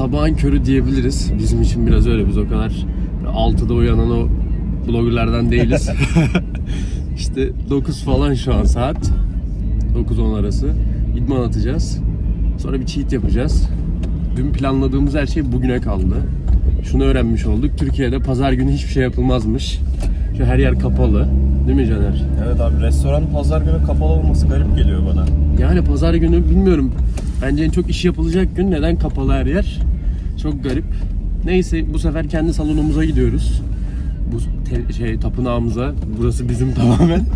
Sabahın körü diyebiliriz. Bizim için biraz öyle. Biz o kadar 6'da uyanan o bloggerlardan değiliz. işte 9 falan şu an saat. 9-10 arası. İdman atacağız. Sonra bir cheat yapacağız. Dün planladığımız her şey bugüne kaldı. Şunu öğrenmiş olduk. Türkiye'de pazar günü hiçbir şey yapılmazmış. Şu her yer kapalı. Değil mi Caner? Evet abi restoran pazar günü kapalı olması garip geliyor bana. Yani pazar günü bilmiyorum. Bence en çok iş yapılacak gün neden kapalı her yer? Çok garip. Neyse bu sefer kendi salonumuza gidiyoruz. Bu te- şey tapınağımıza. Burası bizim tamamen.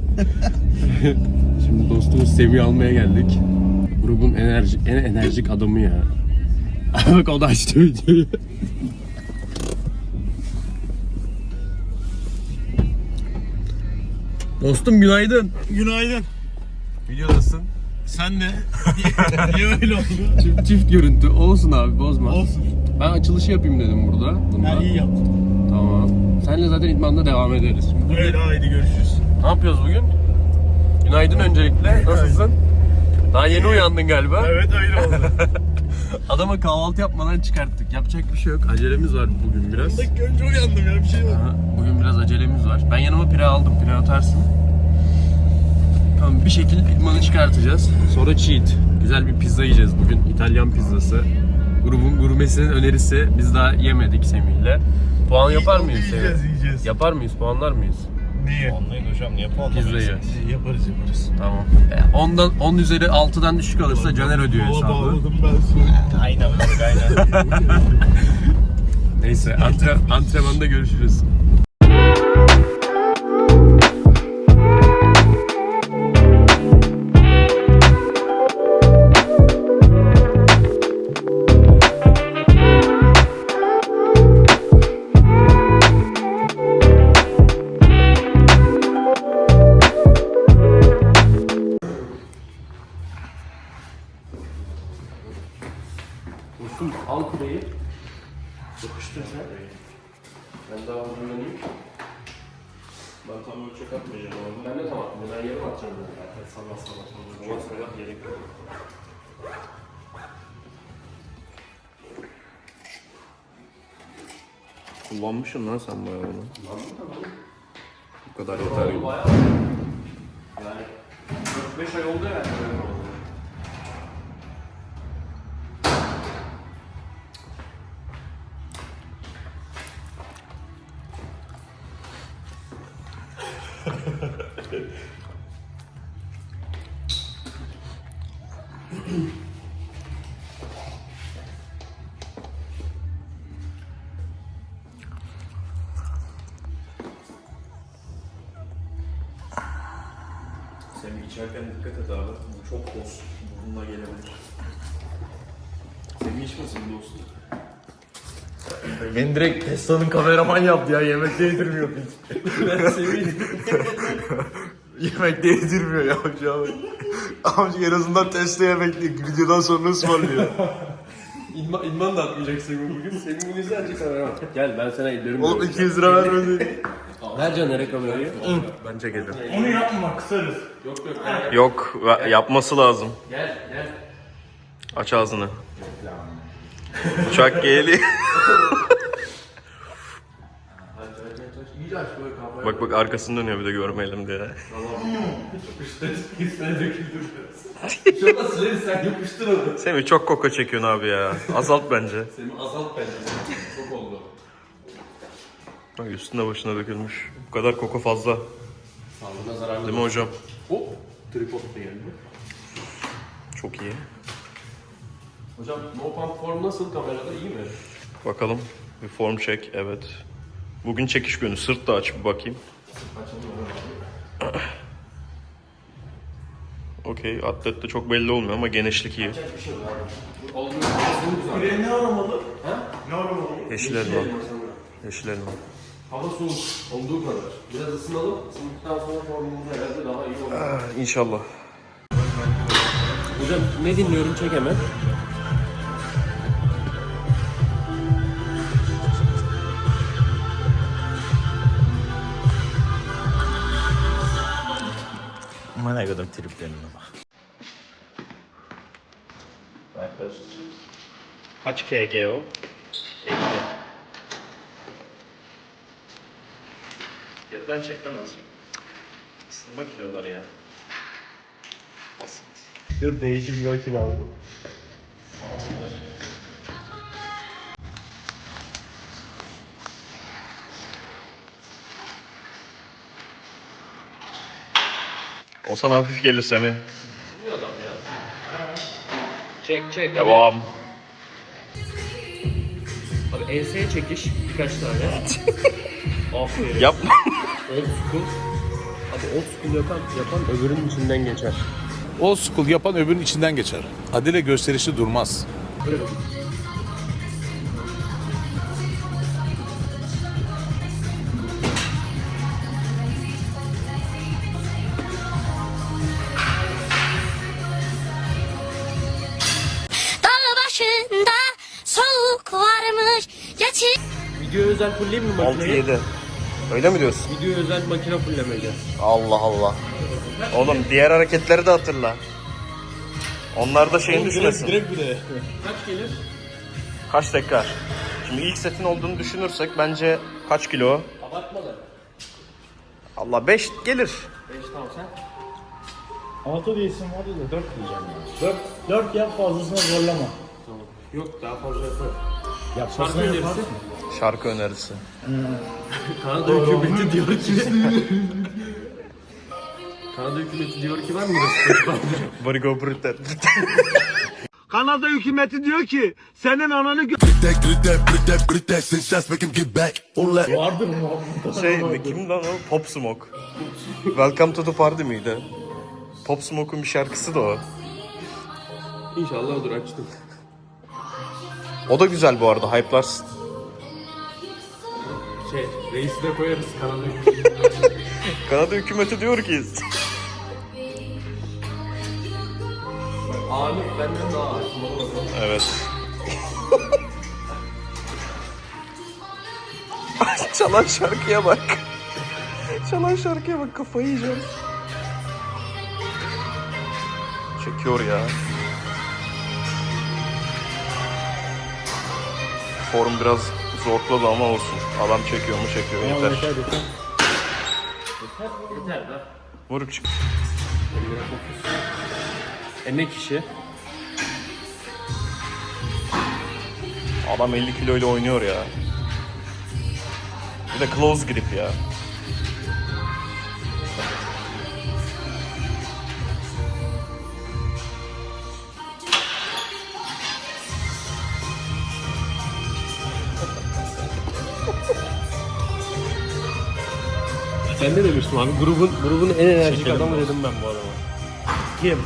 Şimdi dostumuz Semih'i almaya geldik. Grubun enerji en enerjik adamı ya. Bak o da açtı videoyu. Dostum günaydın. Günaydın. Videodasın. Sen de. Niye öyle oldu? Çift, çift görüntü. Olsun abi bozma. Olsun. Ben açılışı yapayım dedim burada. Bunda. Ha, iyi yaptın. Tamam. Senle zaten idmanda devam ederiz. Şimdi Öyle haydi görüşürüz. ne yapıyoruz bugün? Günaydın öncelikle. Nasılsın? Daha yeni uyandın galiba. Evet öyle oldu. Adama kahvaltı yapmadan çıkarttık. Yapacak bir şey yok. Acelemiz var bugün biraz. dakika önce uyandım ya bir şey var. Aha, Bugün biraz acelemiz var. Ben yanıma pire aldım. Pire atarsın. Tamam bir şekilde idmanı çıkartacağız. Sonra cheat. Güzel bir pizza yiyeceğiz bugün. İtalyan pizzası. Grubun gurmesinin önerisi. Biz daha yemedik Semih'le. Puan yapar mıyız Semih? Yiyeceğiz yiyeceğiz. Yapar mıyız? Puanlar mıyız? Niye? Anlayın hocam niye? Pizzayı. Yaparız yaparız. Tamam. E, Ondan 10 üzeri 6'dan düşük alırsa Caner ödüyor Hava hesabı. bağladım ben sana. Aynen bak aynen. Neyse antre, antrenmanda görüşürüz. Kullanmışsın lan sen bayağı onu. Bu kadar yeter gibi. Bayağı. Yani 4-5 ay oldu herhalde. böyle dostum. Beni direkt Tesla'nın kameraman yaptı ya yemek yedirmiyor hiç. Ben seveyim. yemek yedirmiyor ya amca. Amca en azından Tesla yemek videodan sonra ısmarlıyor. İdman, idman da atmayacak Semih bugün. Semih bugün sadece kamera bak. Gel ben sana ellerimi Oğlum göreyim. 200 lira vermedi. Ver Caner'e kamerayı. Ben çekeceğim. Onu yapma kısarız. Yok yok. Yok yapması lazım. gel. gel. Aç ağzını. Uçak geliyor. Bak bak arkasını dönüyor bir de görmeyelim diye. Semih çok koka çekiyorsun abi ya. Azalt bence. Semih azalt bence. Çok oldu. Bak üstüne başına dökülmüş. Bu kadar koku fazla. Sağlığına zararlı. Değil mi hocam? Hop. Tripod da geldi. Çok iyi. Hocam no pump form nasıl kamerada iyi mi? Bakalım. Bir form çek. Evet. Bugün çekiş günü. Sırt da aç bir bakayım. Açalım Okey. Atlette çok belli olmuyor ama genişlik iyi. Şey. Olmuyor. Ne aramalı? Ha? Ne aramalı? Yeşil elma. Yeşil elma. Hava soğuk olduğu kadar. Biraz ısınalım. Isındıktan sonra formumuz herhalde daha iyi olur. Ah, İnşallah. Hocam ne dinliyorum çek hemen. Aykut'un triplerine bak. Kaç kg o? Yerden çekten az. Isınma kiloları ya. Dur değişim yok ki abi. O sana hafif gelirse mi? Çek çek. Devam. Abi enseye çekiş birkaç tane. Aferin. Yapma. Old school. Abi old school yapan, yapan öbürünün içinden geçer. Old school yapan öbürünün içinden geçer. Adile gösterişli durmaz. Dağ özel fullleyeyim mi makineyi? 6-7. Öyle mi diyorsun? Video özel makine fullemece. Allah Allah. Oğlum diğer hareketleri de hatırla. Onlar da şeyin düşmesin. Kaç gelir? Kaç tekrar? Şimdi ilk setin olduğunu düşünürsek bence kaç kilo? Abartmadı. Allah 5 gelir. 5 tamam sen. 6 diyesin vardı da 4 diyeceğim ya. 4, 4 yap fazlasına zorlama. Yok daha fazla yaparım. Yapmasına yaparsın. Şarkı önerisi. Kanada hükümeti diyor ki... Kanada hükümeti diyor ki var mı? Barigo Brüter. Kanada hükümeti diyor ki senin ananı gö-. Vardır mı? şey kim lan o? Pop Smoke. Welcome to the party miydi? Pop Smoke'un bir şarkısı da o. İnşallah olur açtım. O da güzel bu arada. Hype'larsın. Şey, reisi de koyarız Kanada hükümeti. Kanada hükümeti diyor ki Ağırlık benden daha ağır. Evet. Çalan şarkıya bak. Çalan şarkıya bak kafayı yiyeceğim. Çekiyor ya. Form biraz zorladı ama olsun. Adam çekiyor mu çekiyor yeter. Yeter be. Vuruk çık. Emek işi. Adam 50 kilo ile oynuyor ya. Bir de close grip ya. Sen ne demiştin abi? Grubun, grubun en enerjik adamı dedim ben bu adama. Kim?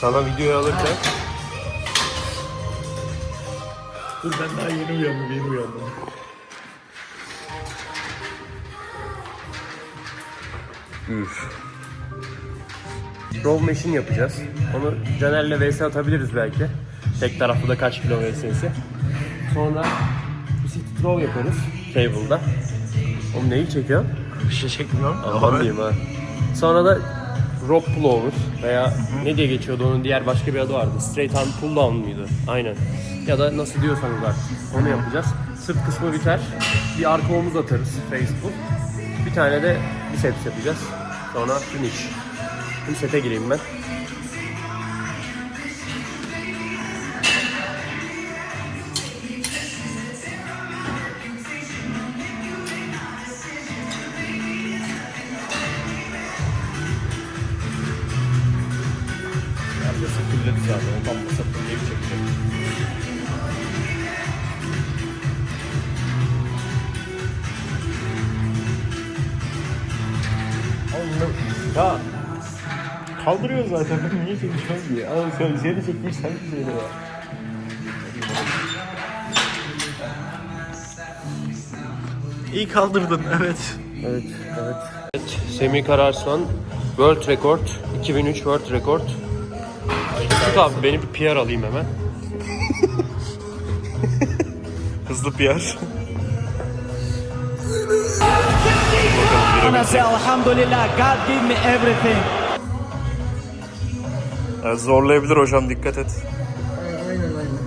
Sana videoyu alırken Dur ben daha yeni uyandım, yeni uyandım. Row machine yapacağız. Onu Caner'le vs atabiliriz belki. Tek taraflı da kaç kilo vs'si. Sonra bir sit throw yaparız table'da. Oğlum neyi çekiyor? Bir şey çekmiyorum. Aman diyeyim ha. Sonra da rope pullover veya ne diye geçiyordu onun diğer başka bir adı vardı. Straight arm pull down muydu? Aynen. Ya da nasıl diyorsanız artık. Onu yapacağız. Sırt kısmı biter. Bir arka omuz atarız face pull. Bir tane de biceps yapacağız. Sonra finish. Şimdi sete gireyim ben. Zaten. Ondan masa fulleyip çekecek. Oğlum ya kaldırıyor zaten. Ben niye çekiyorum diye. Ama sen seni çekmiş sen bir şeyle ya. İyi kaldırdın evet. Evet, evet. evet. Semih Kararslan World Record 2003 World Record. Tut abi beni bir PR alayım hemen. Hızlı PR. I say alhamdulillah God give me everything Evet, zorlayabilir hocam dikkat et. Aynen aynen.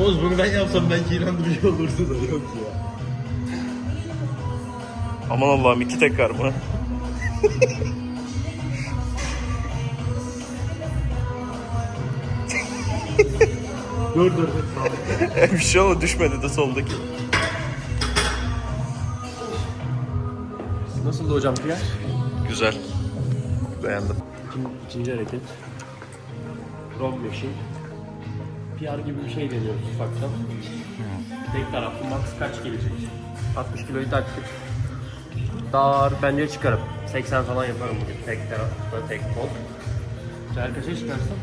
Oğuz bunu ben yapsam belki inandırıcı olurdu da yok ya. Aman Allah'ım iki tekrar mı? Dur dur dur. bir şey olmadı düşmedi de soldaki. Nasıldı hocam PR? Güzel. Beğendim. İkinci, ikinci hareket. Rob machine. PR gibi bir şey deniyoruz ufaktan. Tek taraflı max kaç gelecek? 60 kiloyu taktık. Ağır bence çıkarım. 80 falan yaparım bugün. Tek tarafta tek kol. Güzel kaça çıkarsam?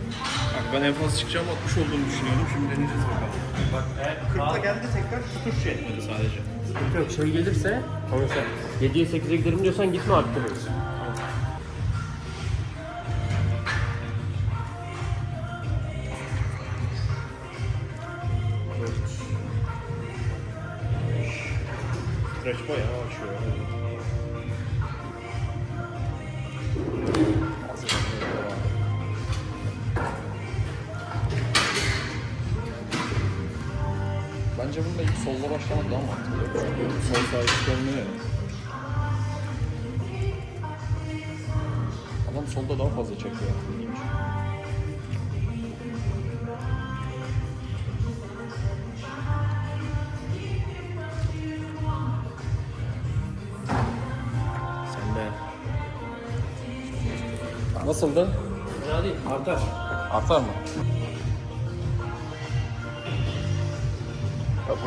Ben en fazla çıkacağım 60 olduğunu düşünüyordum. Şimdi deneyeceğiz bakalım. Bak eğer 40'la geldi tekrar tutuş yetmedi sadece. sıkıntı yok. Şey gelirse, mesela 7'ye 8'e giderim diyorsan gitme arttırırız. Stretch bayağı açıyor. Nasıldı? Fena değil, artar. Artar mı?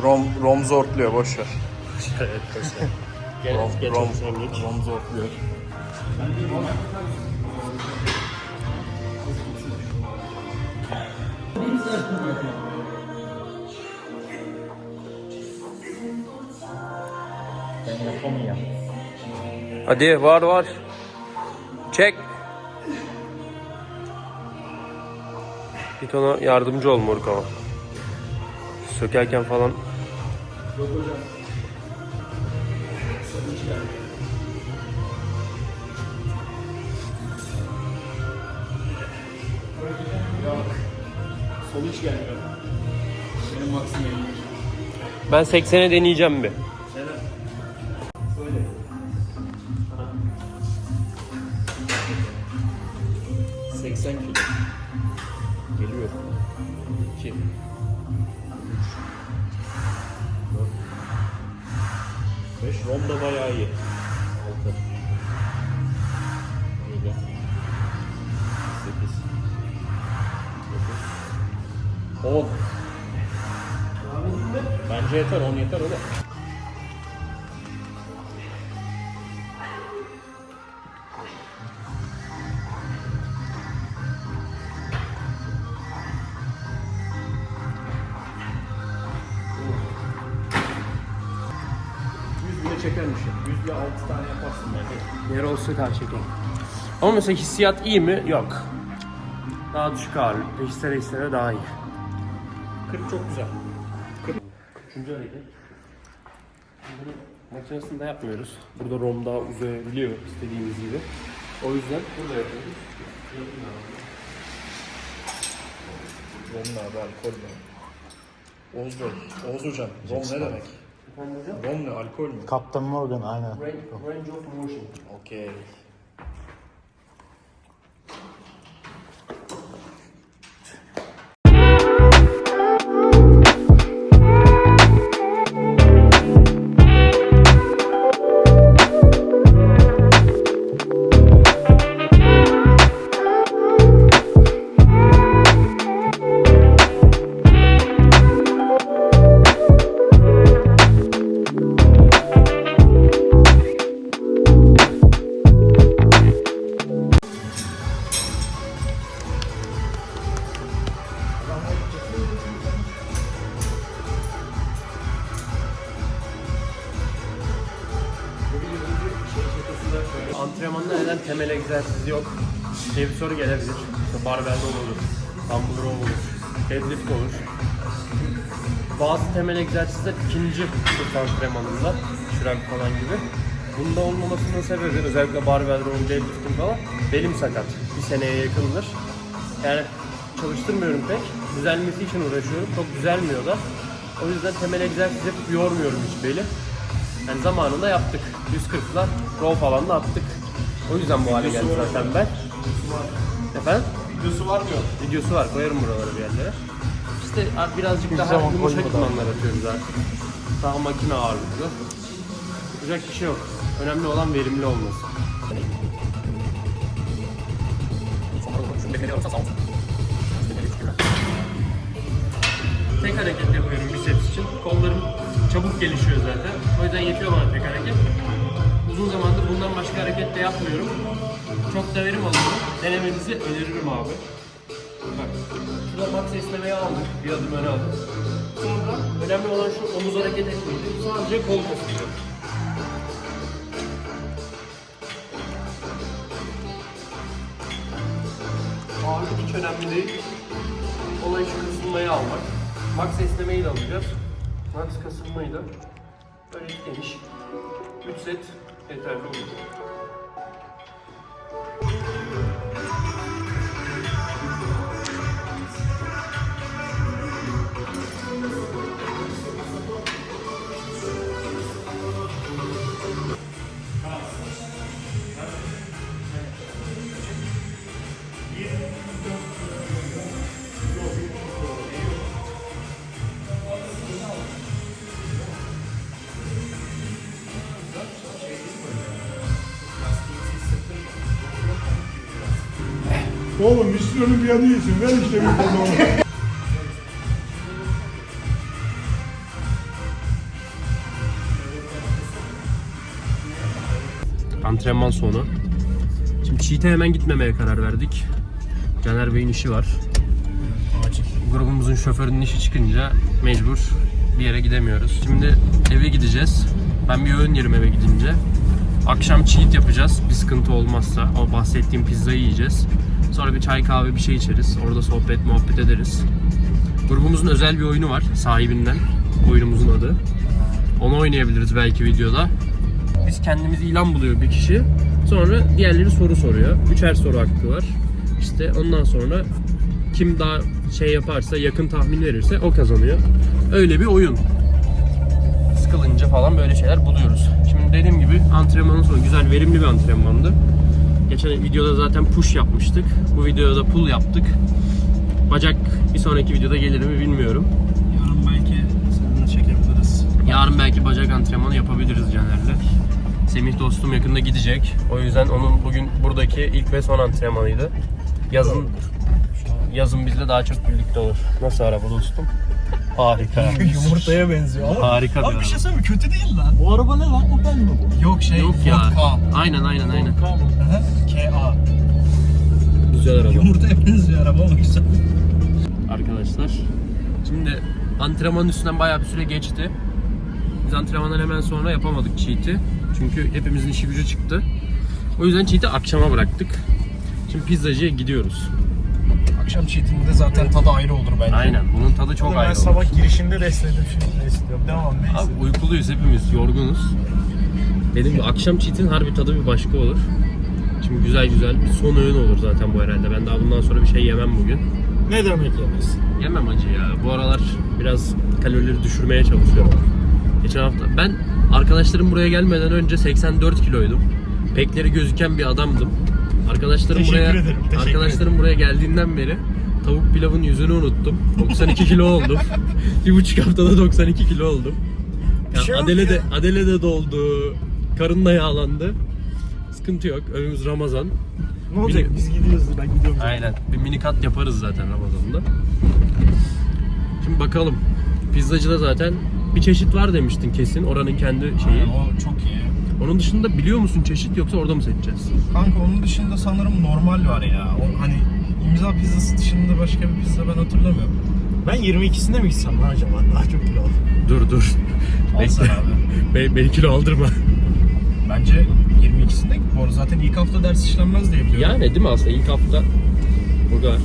Rom, Rom zortluyor boş ver. evet, mesela. Gel, Rom, geç Rom, Rom. Rom zortluyor. Ben yapamıyorum. Hadi var var. Git ona yardımcı ol moruk ama. Sökerken falan. Sol hiç gelmiyor. Benim maksimum elim. Ben 80'e deneyeceğim bir. Hı. 80 kilo. Geliyor. 2 3 4 5 Rom da bayağı iyi. 6 7 8 9 10 Bence yeter 10 yeter öyle. yaparsın belki. Yer olsa gerçekten. Ama mesela hissiyat iyi mi? Yok. Daha düşük ağırlık. Peşistere hislere daha iyi. 40 çok güzel. 40. Üçüncü hareket. Bunu makinesinde yapmıyoruz. Burada ROM daha uzayabiliyor istediğimiz gibi. O yüzden burada yapıyoruz. Rom ne abi alkol mü? Oğuz Bey, Oğuz Hocam, Rom ne demek? Efendim hocam? Rom ne, alkol mü? Kaptan Morgan aynen. Range, range of motion. Okey. Diye bir soru gelebilir. İşte barbell olur, dumbbell olur. deadlift olur. Bazı temel egzersizler ikinci sırt antrenmanında, şırak falan gibi. Bunda olmamasının sebebi özellikle barbell row, deadlift'in falan belim sakat. Bir seneye yakındır. Yani çalıştırmıyorum pek. Düzelmesi için uğraşıyorum. Çok düzelmiyor da. O yüzden temel egzersiz yapıp yormuyorum hiç beli. Yani zamanında yaptık. 140'lar row falan da attık. O yüzden bu hale geldi zaten ben. Efendim? Videosu var diyor. Videosu var. Koyarım buralara bir yerlere. İşte birazcık daha yumuşak idmanlar atıyoruz artık. Daha makine ağırlıklı. Yapacak bir şey yok. Önemli olan verimli olması. Tek hareket yapıyorum biceps için. Kollarım çabuk gelişiyor zaten. O yüzden yetiyor bana tek hareket. Uzun zamandır bundan başka hareket de yapmıyorum. Çok da verim. Denemenizi öneririm abi. Bak, şurada max esnemeyi aldık. Bir adım öne aldık. Sonra önemli olan şu omuz hareket etmeydi. Sadece kol kasıyor. Ağırlık hiç önemli değil. Olay şu kasılmayı almak. Max esnemeyi de alacağız. Max kasılmayı da böyle geniş. 3 set yeterli olur. Müslü Olimpiyatı iyisin. Ver işte bir konu. Antrenman sonu. Şimdi cheat'e hemen gitmemeye karar verdik. Caner Bey'in işi var. Grubumuzun şoförünün işi çıkınca mecbur bir yere gidemiyoruz. Şimdi eve gideceğiz. Ben bir öğün yerim eve gidince. Akşam cheat yapacağız. Bir sıkıntı olmazsa o bahsettiğim pizzayı yiyeceğiz. Sonra bir çay kahve bir şey içeriz. Orada sohbet muhabbet ederiz. Grubumuzun özel bir oyunu var sahibinden. Oyunumuzun adı. Onu oynayabiliriz belki videoda. Biz kendimiz ilan buluyor bir kişi. Sonra diğerleri soru soruyor. Üçer soru hakkı var. İşte ondan sonra kim daha şey yaparsa, yakın tahmin verirse o kazanıyor. Öyle bir oyun. Sıkılınca falan böyle şeyler buluyoruz. Şimdi dediğim gibi antrenmanın sonu güzel, verimli bir antrenmandı. Geçen videoda zaten push yapmıştık. Bu videoda da pull yaptık. Bacak bir sonraki videoda gelir mi bilmiyorum. Yarın belki seninle çekebiliriz. Yarın belki bacak antrenmanı yapabiliriz Caner'le. Semih dostum yakında gidecek. O yüzden onun bugün buradaki ilk ve son antrenmanıydı. Yazın yazın bizle daha çok birlikte olur. Nasıl araba dostum? Harika. Yumurtaya benziyor. Ama Harika bir Abi bir şey söyleyeyim mi? Kötü değil lan. O araba ne lan? Opel mi bu? Yok şey. Yok ya. Vodka. Aynen aynen aynen. Mı? Hı hı. K.A. Güzel araba. Yumurtaya benziyor araba ama güzel. Arkadaşlar. Şimdi antrenmanın üstünden bayağı bir süre geçti. Biz antrenmandan hemen sonra yapamadık cheat'i. Çünkü hepimizin işi gücü çıktı. O yüzden cheat'i akşama bıraktık. Şimdi pizzacıya gidiyoruz. Akşam cheat'inde zaten tadı ayrı olur bence. Aynen. Bunun tadı çok ben ayrı olur. sabah girişinde de istedim şimdi istiyorum. Devam neyse. Abi uykuluyuz hepimiz, yorgunuz. Dedim ki akşam cheat'in harbi tadı bir başka olur. Şimdi güzel güzel bir son öğün olur zaten bu herhalde. Ben daha bundan sonra bir şey yemem bugün. Ne demek yemez? Yemem acı ya. Bu aralar biraz kalorileri düşürmeye çalışıyorum. Geçen hafta ben arkadaşlarım buraya gelmeden önce 84 kiloydum. Pekleri gözüken bir adamdım. Arkadaşlarım Teşekkür buraya ederim, teşekkür arkadaşlarım buraya geldiğinden beri tavuk pilavın yüzünü unuttum. 92 kilo oldum. bir buçuk haftada 92 kilo oldum. Ya şey yok Adele ya. de Adele de doldu. Karın da yağlandı. Sıkıntı yok. Önümüz Ramazan. Ne olacak? Bili- Biz gidiyoruz. Ben gidiyorum. Aynen. Bir mini kat yaparız zaten Ramazan'da. Şimdi bakalım. Pizzacıda zaten bir çeşit var demiştin kesin. Oranın kendi şeyi. O çok iyi. Onun dışında biliyor musun çeşit yoksa orada mı seçeceğiz? Kanka onun dışında sanırım normal var ya. O, hani imza pizzası dışında başka bir pizza ben hatırlamıyorum. Ben 22'sinde mi gitsem lan acaba? Daha çok kilo aldım. Dur dur. Alsana Bekle. abi. Be, beni kilo aldırma. Bence 22'sinde git. Bu arada zaten ilk hafta ders işlenmez diye biliyorum. Yani değil mi aslında ilk hafta burada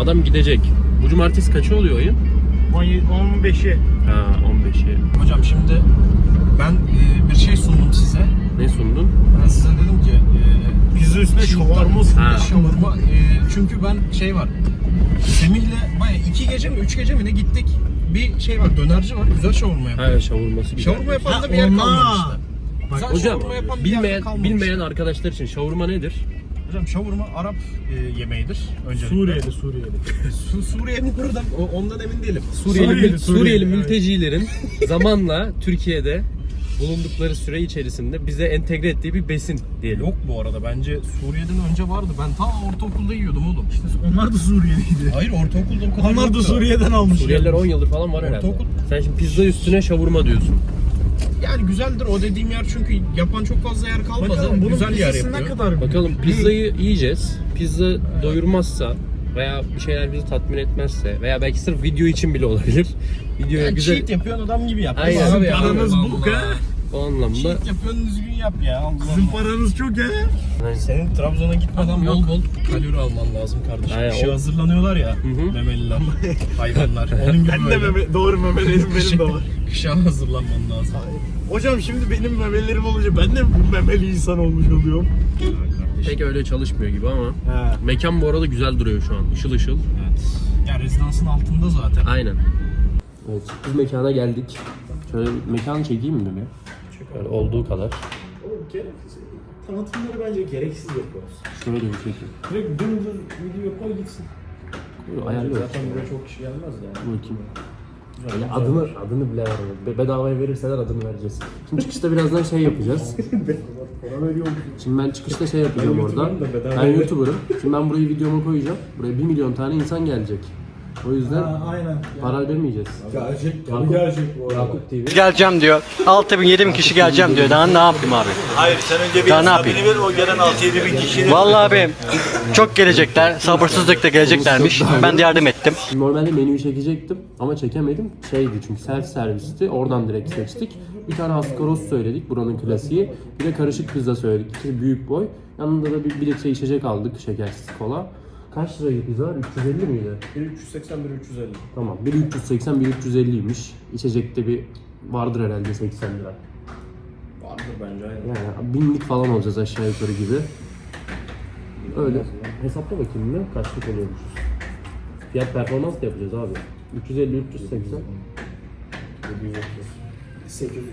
adam gidecek. Bu cumartesi kaçı oluyor ayın? 15'i. Ha 15'i. Hocam şimdi ben e, bir şey sundum size. Ne sundun? Ben size dedim ki e, Pizza üstüne şavarma Ha. e, çünkü ben şey var Semih'le baya iki gece mi üç gece mi ne gittik bir şey var dönerci var güzel şavurma yapıyor. Ha şavurması güzel. Şavurma yapan da bir yer kalmamıştı. Güzel Hocam şavurma yapan bir yer bilmeyen, kalmamıştı. bilmeyen arkadaşlar için şavurma nedir? Hocam şavurma Arap e, yemeğidir öncelikle. Suriyeli, Suriyeli. Su, Suriye'nin buradan o- ondan emin değilim. Suriyeli, Suriyeli, Suriyeli, Suriyeli evet. mültecilerin zamanla Türkiye'de bulundukları süre içerisinde bize entegre ettiği bir besin diyelim. Yok bu arada bence Suriye'den önce vardı. Ben tam ortaokulda yiyordum oğlum. İşte Onlar da Suriyeliydi. Hayır ortaokulda o kadar Onlar da yoktu. Suriye'den almış. Suriyeliler 10 yıldır falan var herhalde. Ortaokul- Sen şimdi pizza üstüne şavurma diyorsun. Yani güzeldir o dediğim yer çünkü yapan çok fazla yer kalmadı. Bakalım bunun Güzel yer pizzası ne yapıyor. kadar? Bakalım pizzayı yiyeceğiz. Pizza doyurmazsa veya bir şeyler bizi tatmin etmezse veya belki sırf video için bile olabilir. Videoya Yani güzel cheat yapıyorsun adam gibi yap. Aynen Sizin abi, paranız bu Allah. O anlamda. Cheat yapıyorsun düzgün yap ya. Allah Sizin paranız çok ya. Senin Trabzon'a gitmeden bol bol kalori alman lazım kardeşim. Aynen, İşe o- hazırlanıyorlar ya hı. memeliler, hayvanlar. Onun gibi Ben de böyle. meme, doğru memeliyim benim de var. Kışa hazırlanman lazım. Hocam şimdi benim memelerim olunca ben de memeli insan olmuş oluyorum. Pek öyle çalışmıyor gibi ama. He. Mekan bu arada güzel duruyor şu an. Işıl ışıl. Evet. Ya rezidansın altında zaten. Aynen. Evet, biz mekana geldik. Şöyle mekan çekeyim mi bir? Olduğu kadar. Oğlum gereksiz. Tanıtımları bence gereksiz yapıyoruz. Şöyle bir çekeyim. Direkt dümdüz video koy gitsin. Ayarlıyorum. Zaten buraya çok kişi gelmez yani. Bakayım. Yani adını adını bile vermiyorum. Be- bedavaya verirseler adını vereceğiz. Şimdi çıkışta birazdan şey yapacağız. Para veriyor Şimdi ben çıkışta şey yapacağım Ben orada. YouTuber'ım da bedava Ben ver. YouTuber'ım. Şimdi ben burayı videoma koyacağım. Buraya 1 milyon tane insan gelecek. O yüzden aynen. para ödemeyeceğiz. Gelecek, Yakup- gelecek bu arada. Yakup TV. geleceğim diyor. 6 bin 7 bin kişi geleceğim diyor. Daha ne yapayım abi? Hayır sen önce bir Daha ne hesabını yapayım? ver o gelen 6-7 bin kişinin. Vallahi abi çok gelecekler. Sabırsızlıkla geleceklermiş. Ben de yardım ettim. Normalde menüyü çekecektim ama çekemedim. Şeydi çünkü self servisti. Oradan direkt seçtik. Bir tane askaroz söyledik buranın klasiği. Bir de karışık pizza söyledik. İkisi büyük boy. Yanında da bir, bir litre içecek aldık. Şekersiz kola. Kaç liraydı pizza? 350 miydi? 380 bir 350. Tamam. Biri 380, biri 350'ymiş. İçecekte bir vardır herhalde 80 lira. Vardır bence aynen. Yani binlik falan olacağız aşağı yukarı gibi. Öyle. Hesapla bakayım ne? Kaçlık oluyormuş. Fiyat performans da yapacağız abi. 350, 380. 800.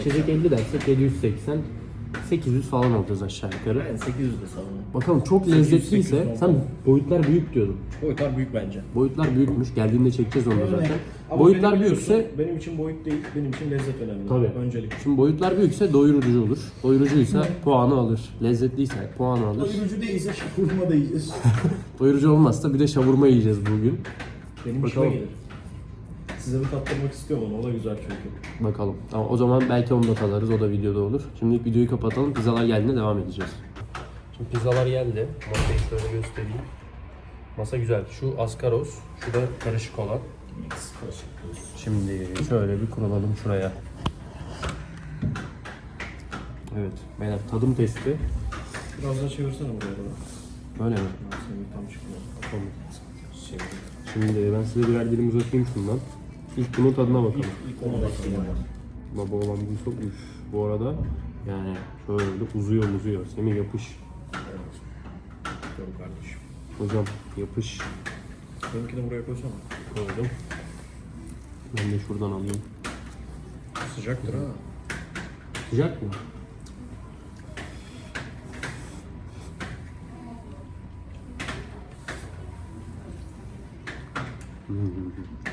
İçecek 50 dersek 780. 800 falan olacağız aşağı yukarı. Ben 800 de savunum. Bakalım çok lezzetliyse sen boyutlar büyük diyordun. Boyutlar büyük bence. Boyutlar büyükmüş. Geldiğinde çekeceğiz onu zaten. Ama boyutlar benim büyükse biliyorsun, benim için boyut değil, benim için lezzet önemli. Tabii. Öncelik. Şimdi boyutlar büyükse doyurucu olur. Doyurucuysa puanı alır. Lezzetliyse puanı alır. Doyurucu değilse şakurma da yiyeceğiz. Doyurucu olmazsa bir de şavurma yiyeceğiz bugün. Benim Bakalım. işime gelir. Size bir tattırmak istiyorum onu, o da güzel çünkü. Bakalım. Tamam o zaman belki onu da tadarız. O da videoda olur. Şimdilik videoyu kapatalım. Pizzalar geldiğinde devam edeceğiz. Şimdi pizzalar geldi. Masayı şöyle göstereyim. Masa güzel. Şu askaroz, şu da karışık olan. Şimdi şöyle bir kuralım şuraya. Evet. Beyler tadım testi. Biraz daha çevirsene buraya. Böyle mi? Senin tam çıkmıyor. Tamam. Şimdi ben size birer dilim uzatayım şundan. İlk bunun tadına bakalım. İlk ona bakayım. Baba olan buysa üf. Bu arada yani şöyle uzuyor uzuyor. Semih yapış. Yok kardeşim. Hocam yapış. Benimki de buraya koysana. Koydum. Ben de şuradan alayım. Sıcaktır ha. Sıcak mı? Hmm.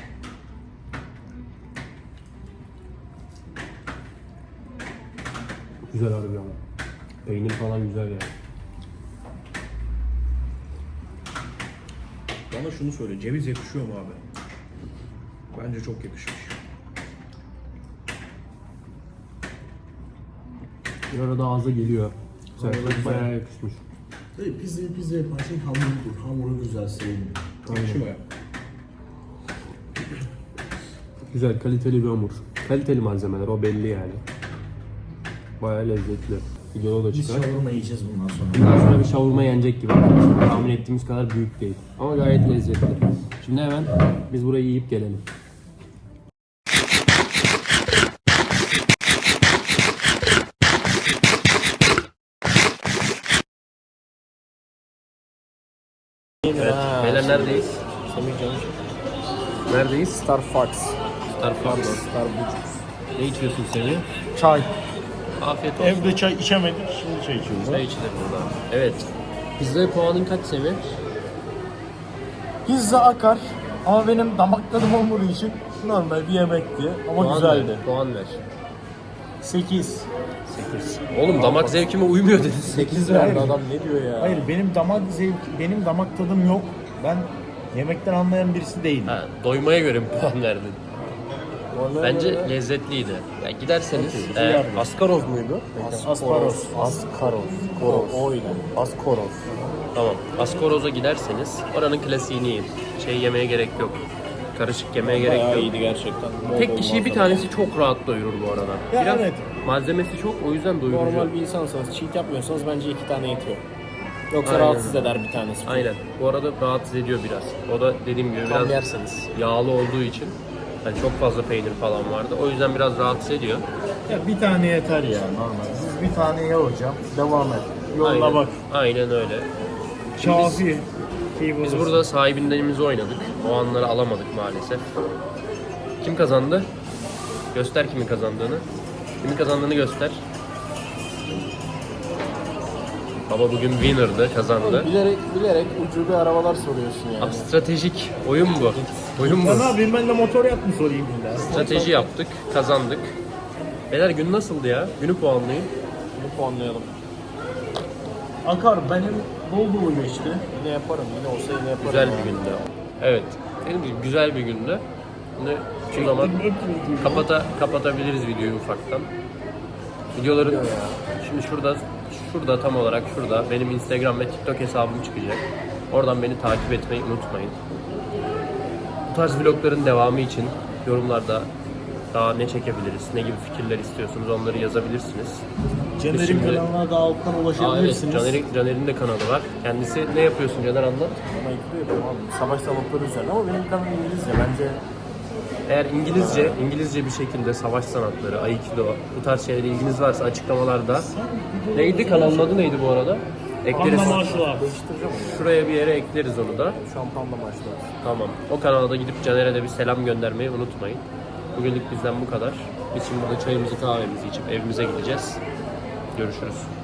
Güzel harbi ama. Peynir falan güzel ya. Bana şunu söyle, ceviz yakışıyor mu abi? Bence çok yakışmış. Bir arada ağza geliyor. Güzel, Vallahi güzel. bayağı yakışmış. Tabii pizzayı pizza yapan şey hamurudur. Hamuru güzel sevmiyor. Yakışıyor ya. Güzel, kaliteli bir hamur. Kaliteli malzemeler, o belli yani. Bayağı lezzetli. Videoda da çıkar. Şavurma yiyeceğiz bundan sonra. Bundan sonra bir şavurma yenecek gibi. Tahmin ettiğimiz kadar büyük değil. Ama gayet lezzetli. Şimdi hemen biz burayı yiyip gelelim. Evet, beyler neredeyiz? Neredeyiz? Star Fox. Star Farm. Starbucks. Ne içiyorsun Semih? Çay. Afiyet olsun. Evde çay içemedik, şimdi çay içiyoruz. Çay içilir burada. Evet. Pizzaya puanın kaç Semih? Pizza akar. Ama benim damak tadım olmadığı için normal bir yemekti. Ama Puan güzeldi. Ver, puan ver. 8. 8. Oğlum damak zevkime uymuyor dedin. 8 verdi adam ne diyor ya? Hayır benim damak zevk, benim damak tadım yok. Ben yemekten anlayan birisi değilim. Ha, doymaya göre mi puan verdin? Bence lezzetliydi. Ya giderseniz eğer Askarov muydu? Asparos. Askaros. Koros. Oyla. Askoros. Tamam. Askoroz'a giderseniz oranın klasiğini yiyin. Şey yemeye gerek yok. Karışık yemeye gerek yok. iyiydi gerçekten. Tek kişiyi bir tanesi çok rahat doyurur bu arada. Ya Biraz evet. malzemesi çok o yüzden doyurucu. Normal bir insansanız cheat yapmıyorsanız bence iki tane yetiyor. Yoksa Aynen. rahatsız eder bir tanesi. Aynen. Bu arada rahatsız ediyor biraz. O da dediğim gibi Tam biraz yerseniz. yağlı olduğu için. Yani çok fazla peynir falan vardı. O yüzden biraz rahatsız ediyor. Ya bir tane yeter ya normal. Siz bir tane ye hocam. Devam et. Yoluna Aynen. bak. Aynen öyle. Kafi. Biz burada sahibindenimizi oynadık. O anları alamadık maalesef. Kim kazandı? Göster kimin kazandığını. Kimin kazandığını göster. Baba bugün winner'dı, kazandı. Bilerek bilerek ucube arabalar soruyorsun yani. Abi stratejik oyun bu. Oyun bu. Ya ne yapayım ben de motor yap mı sorayım illa? Strateji yaptık, kazandık. Beyler gün nasıldı ya? Günü puanlayın. Bunu puanlayalım. Akar benim bol bol geçti. Yine yaparım. Yine olsa yine yaparım. Güzel bir gündü. Evet. Dediğim gibi güzel bir gündü. Şimdi şu zaman kapata, kapatabiliriz videoyu ufaktan. Videoların şimdi şurada şurada tam olarak şurada benim Instagram ve TikTok hesabım çıkacak. Oradan beni takip etmeyi unutmayın. Bu tarz vlogların devamı için yorumlarda daha ne çekebiliriz, ne gibi fikirler istiyorsunuz onları yazabilirsiniz. Caner'in Şimdi- kanalına da alttan Aa, evet, ulaşabilirsiniz. Caner'in, Caner'in de kanalı var. Kendisi ne yapıyorsun Caner anlat. İkili yapıyorum abi. Savaş sabahları üzerine ama benim kanalım İngilizce. Bence Eğer İngilizce, İngilizce bir şekilde savaş sanatları, Aikido, bu tarz şeylere ilginiz varsa açıklamalarda. Neydi kanalın adı neydi bu arada? Ekleriz. Şuraya bir yere ekleriz onu da. Şu an panda. Tamam. O kanala da gidip Caner'e de bir selam göndermeyi unutmayın. Bugünlük bizden bu kadar. Biz şimdi burada çayımızı kahvemizi içip evimize gideceğiz. Görüşürüz.